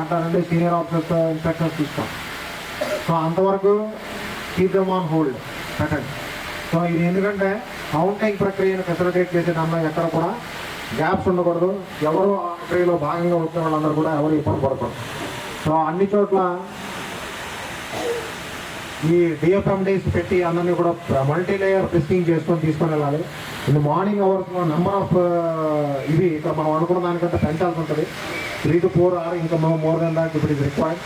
మాట్లాడండి senior officer inspections తీసుకోం so అంతవరకు కీప్ దమ్ ఆన్ హోల్డ్ పెట్టండి. సో ఇది ఎందుకంటే కౌంటింగ్ ప్రక్రియను ఫెసిలిటేట్ చేసే దానిలో ఎక్కడ కూడా గ్యాప్స్ ఉండకూడదు. ఎవరు ఆ ప్రక్రియలో భాగంగా వచ్చిన వాళ్ళందరూ కూడా ఎవరు ఇబ్బంది పడకూడదు. సో అన్ని చోట్ల ఈ డిఎఫ్ఎండీస్ పెట్టి అందరినీ కూడా మల్టీ లేయర్ టెస్టింగ్ చేసుకొని తీసుకొని వెళ్ళాలి. Uh, ఇది మార్నింగ్ అవర్స్లో నెంబర్ ఆఫ్ ఇవి ఇక్కడ మనం అనుకున్న దానికంటే పెంచాల్సి ఉంటుంది. త్రీ టు ఫోర్ ఆర్ ఇంకా మోర్ దెన్ దాట్ ఇప్పుడు ఇది రిక్వైర్డ్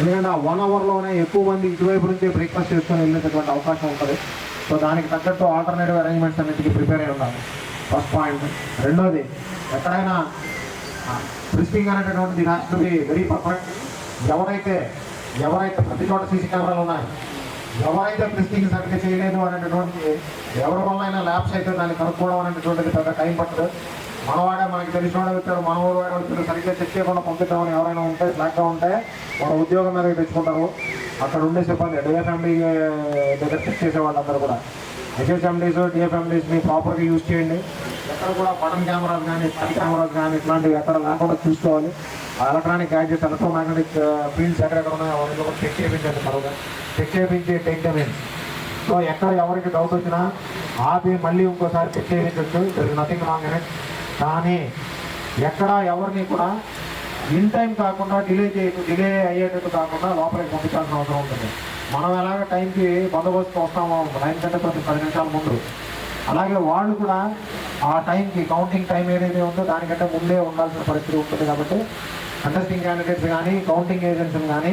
ఎందుకంటే ఆ వన్ అవర్లోనే ఎక్కువ మంది ఇటువైపు నుంచి బ్రేక్ఫాస్ట్ చేసుకొని వెళ్ళేటటువంటి అవకాశం ఉంటుంది. సో దానికి తగ్గట్టు ఆల్టర్నేటివ్ అరేంజ్మెంట్స్ అన్నిటికీ ప్రిపేర్ అయి ఉండాలి. ఫస్ట్ పాయింట్ రెండోది ఎక్కడైనా ప్రిస్టింగ్ అనేటటువంటిది has to be very perfect ఎవరైతే ఎవరైతే ప్రతి చోట సీసీ కెమెరాలు ఉన్నాయి ఎవరైతే టెస్టింగ్ సరిగ్గా చేయలేదు అనేటటువంటి ఎవరి వల్ల అయినా ల్యాబ్స్ అయితే దాన్ని కనుక్కోవడం అనేటటువంటిది పెద్ద టైం పట్టదు. మనవాడే మనకి తెలిసిన వాడే వచ్చారు మనవాడు వాడే వచ్చారు సరిగ్గా చెక్ చేయకుండా పంపించామని ఎవరైనా ఉంటే ఫ్లాగ్గా ఉంటే మన ఉద్యోగం మీద తెచ్చుకుంటారు. అక్కడ ఉండే సిబ్బంది డిఎఫ్ఎండి దగ్గర చెక్ చేసే వాళ్ళందరూ కూడా. హెచ్ఎస్ఎండీస్ డిఎఫ్ఎండీస్ని ప్రాపర్గా యూజ్ చేయండి. ఎక్కడ కూడా బటన్ కెమెరాస్ కానీ పని కెమెరాస్ కానీ ఇట్లాంటివి ఎక్కడ లేకుండా చూసుకోవాలి. ఎలక్ట్రానిక్ గ్యాడ్జెట్స్ ఎలక్ట్రోమాగ్నెటిక్ ఫీల్డ్స్ ఎక్కడెక్కడ ఉన్నాయో అవన్నీ కూడా చెక్ చేయించండి తర్వాత చెక్ చేయించి టెక్ దమ్ సో ఎక్కడ ఎవరికి డౌట్ వచ్చినా ఆపి మళ్ళీ ఇంకోసారి చెక్ చేయించవచ్చు దర్ ఇస్ నథింగ్ రాంగ్ అనేది కానీ ఎక్కడ ఎవరిని కూడా ఇన్ టైం కాకుండా డిలే చేయకు డిలే అయ్యేటట్టు కాకుండా లోపలికి పంపించాల్సిన అవసరం ఉంటుంది. మనం ఎలాగ టైంకి బందోబస్తు వస్తామో నైన్ గంట ప్రతి పది నిమిషాల ముందు. అలాగే వాళ్ళు కూడా ఆ టైంకి కౌంటింగ్ టైం ఏదైతే ఉందో దానికంటే ముందే ఉండాల్సిన పరిస్థితి ఉంటుంది కాబట్టి కంటెస్టింగ్ క్యాండిడేట్స్ కానీ కౌంటింగ్ ఏజెంట్స్ కానీ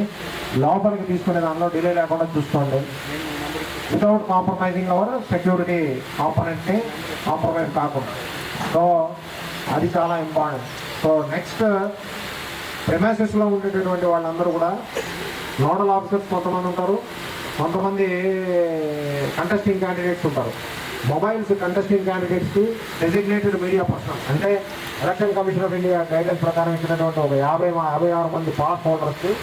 లోపలికి తీసుకునే దానిలో డిలే లేకుండా చూసుకోండి. వితౌట్ కాంప్రమైజింగ్ అవర్ సెక్యూరిటీ కాంపనెంట్ని కాంప్రమైజ్ కాకుండా. సో అది చాలా ఇంపార్టెంట్ సో నెక్స్ట్ ప్రెమాసెస్లో ఉండేటటువంటి వాళ్ళందరూ కూడా నోడల్ ఆఫీసర్స్ కొంతమంది ఉంటారు. కొంతమంది కంటెస్టింగ్ క్యాండిడేట్స్ ఉంటారు. మొబైల్స్ కంటెస్టింగ్ క్యాండిడేట్స్కి డెసిగ్నేటెడ్ మీడియా పర్సన్ అంటే election commission of India guidance ప్రకారం ఇచ్చినటువంటి ఒక యాభై మా- యాభై ఆరు మంది పాస్ హోల్డర్స్కి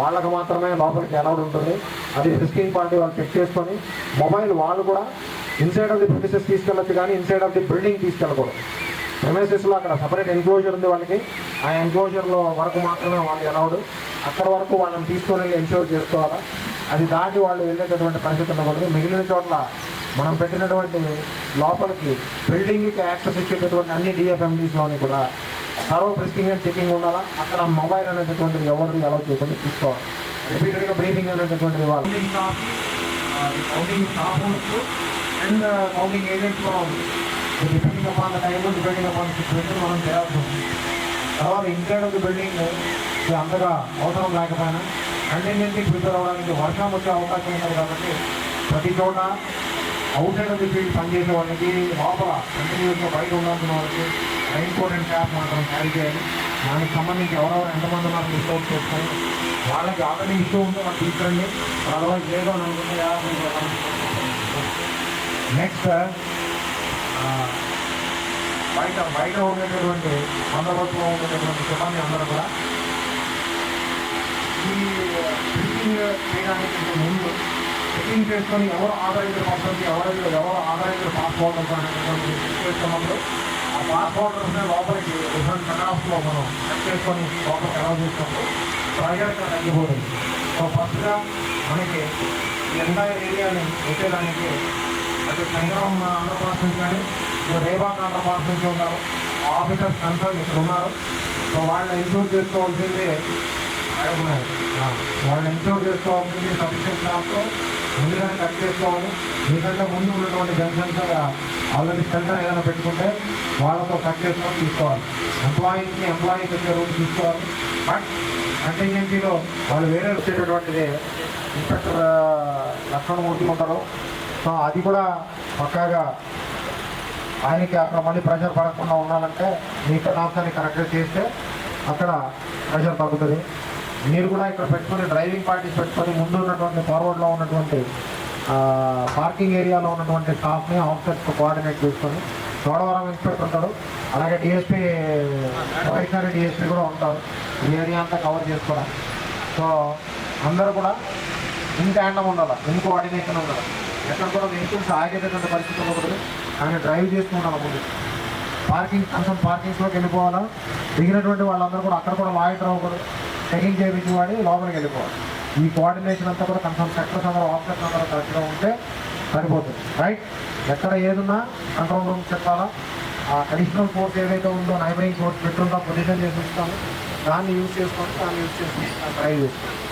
వాళ్ళకు మాత్రమే లోపలికి అలౌడ్ ఉంటుంది. అది రిస్కింగ్ పార్టీ వాళ్ళు చెక్ చేసుకొని మొబైల్ వాళ్ళు కూడా ఇన్సైడ్ ఆఫ్ ది ప్రిమిసెస్ తీసుకెళ్ళొచ్చు కానీ ఇన్సైడ్ ఆఫ్ ది బిల్డింగ్ తీసుకెళ్ళకూడదు. ప్రిమిసెస్లో అక్కడ సపరేట్ ఎన్క్లోజర్ ఉంది వాళ్ళకి. ఆ ఎన్క్లోజర్లో వరకు మాత్రమే వాళ్ళు అలౌడ్ అక్కడ వరకు వాళ్ళని తీసుకొని వెళ్ళి ఎన్షూర్ చేసుకోవాలా. అది దాటి వాళ్ళు వెళ్ళేటటువంటి పరిస్థితి ఉండకూడదు. మిగిలిన చోట్ల మనం పెట్టినటువంటి లోపలికి బిల్డింగ్కి యాక్సెస్ ఇచ్చేటటువంటి అన్ని డిఎఫ్ఎండీస్లోని కూడా సర్వ ప్రిస్కింగ్ అండ్ చెకింగ్ ఉండాలా? అక్కడ మొబైల్ అనేటటువంటిది ఎవరిని అలౌ చేయకుండా తీసుకోవాలి. రిపీటెడ్గా బ్రీతింగ్ అనేటటువంటిది ఇవ్వాలి. కౌంటింగ్ స్టాఫ్ ఉండొచ్చు అండ్ కౌంటింగ్ ఏజెంట్స్ కూడా ఉంది depending upon the time depending upon situation మనం చేయాల్సి తర్వాత ఇన్సైడ్ ఆఫ్ ది బిల్డింగ్ అంతగా అవసరం లేకపోయినా కంటిన్యూటీ ప్రిపేర్ అవ్వడానికి వర్షం వచ్చే అవకాశం ఉంటుంది కాబట్టి ప్రతి చోట outside of the field పనిచేసే వాళ్ళకి లోపల కంటిన్యూస్గా బయట ఉండాల్సిన వాళ్ళకి రైన్ కోట్ అండ్ క్యాప్ మాత్రం క్యారీ చేయాలి. దానికి సంబంధించి ఎవరెవరు ఎంతమంది ఉన్నారు మిస్ అవుట్ చేసుకొని వాళ్ళకి ఆల్రెడీ ఇష్యూ ఉంటే వాళ్ళు తీసుకురండి. అదర్వైజ్ లేదో అని అనుకుంటే నెక్స్ట్ బయట బయట ఉండేటటువంటి బందోబస్తులో ఉండేటటువంటి సిబ్బంది అందరూ కూడా ఈ చెకింగ్ చేయడానికి ముందు చెకింగ్ చేసుకొని ఎవరు ఆధారిత పంపండి ఎవరైతే ఎవరు ఆధారిత పాస్ హోల్డర్స్ అనేటువంటి చెక్ చేస్తున్నప్పుడు ఆ పాస్ హోల్డర్స్ని లోపలికి డిఫరెంట్ కటాఫ్లో మనం చెక్ చేసుకొని లోపలికి ఎలా చేసినప్పుడు ప్రజలకు తగ్గిపోతుంది. సో ఫస్ట్గా మనకి ఎంటైర్ ఏరియాని పెట్టేదానికి అటు సంగ్రహం ఆంధ్రప్రదేశ్ నుంచి కానీ రేవాక్ రేవాక్ పాస్ నుంచి ఉన్నారు. ఆఫీసర్స్ కన్సర్న్ ఇక్కడ ఉన్నారు. సో వాళ్ళని ఇన్సూర్ చేసుకోవాల్సింది అడుగున్నారు వాళ్ళని ఇన్సూర్ చేసుకోవాల్సింది సఫిషియెంట్ స్టాఫ్తో ముందుగానే కట్ చేసుకోవాలి మీకంటే ముందు ఉన్నటువంటి జంక్షన్స్ ఆల్రెడీ సెంటర్ ఏదైనా పెట్టుకుంటే వాళ్ళతో కట్ చేసుకొని తీసుకోవాలి. ఎంప్లాయీస్ని ఎంప్లాయీకి వచ్చే రూట్ తీసుకోవాలి. బట్ కంటింజెన్సీలో వాళ్ళు వేరే వచ్చేటటువంటిది ఇన్స్పెక్టర్ లక్షణం ఉంటారు. సో అది కూడా పక్కాగా ఆయనకి అక్కడ మళ్ళీ ప్రెషర్ పడకుండా ఉండాలంటే మీ కటాఫ్ని కరెక్ట్గా చేస్తే అక్కడ ప్రెషర్ తగ్గుతుంది. మీరు కూడా ఇక్కడ పెట్టుకొని డ్రైవింగ్ పార్టీస్ పెట్టుకొని ముందు ఉన్నటువంటి ఫార్వర్డ్లో ఉన్నటువంటి పార్కింగ్ ఏరియాలో ఉన్నటువంటి స్టాఫ్ని ఆఫీసర్స్తో కోఆర్డినేట్ చేసుకొని చోడవరం ఇన్స్పెక్టర్ ఉంటాడు. అలాగే డిఎస్పీ వైష్ణవి డిఎస్పీ కూడా ఉంటారు. ఈ ఏరియా అంతా కవర్ చేసుకోవడం సో అందరూ కూడా ఇన్ ట్యాండం ఉండాలి ఇన్ కోఆర్డినేషన్ ఉండాలి. ఎక్కడ కూడా వెహికల్స్ ఆగేటటువంటి పరిస్థితి ఉండకూడదు. కానీ డ్రైవ్ చేసుకుంటాను ముందు. పార్కింగ్ కన్సర్న్ పార్కింగ్స్లోకి వెళ్ళిపోవాలా? దిగినటువంటి వాళ్ళందరూ కూడా అక్కడ కూడా లాయిటర్ అవ్వకూడదు చెకింగ్ చేయించి వాడి? లోపలికి వెళ్ళిపోవాలి. ఈ కోఆర్డినేషన్ అంతా కూడా కన్ఫర్మ్ సెక్టర్స్ అందరూ ఆఫీసర్స్ అందరూ కరెక్ట్గా ఉంటే సరిపోతుంది. రైట్ ఎక్కడ ఏదున్నా కంట్రోల్ రూమ్ చెప్పాలా? ఆ అడిషనల్ ఫోర్స్ ఏదైతే ఉందో నైబరింగ్ ఫోర్స్ పెట్టుందో పొజిషన్ చేసి ఉంచుతాము. దాన్ని యూజ్ చేసుకోండి దాన్ని యూజ్ చేసుకొని ట్రై చేసుకోండి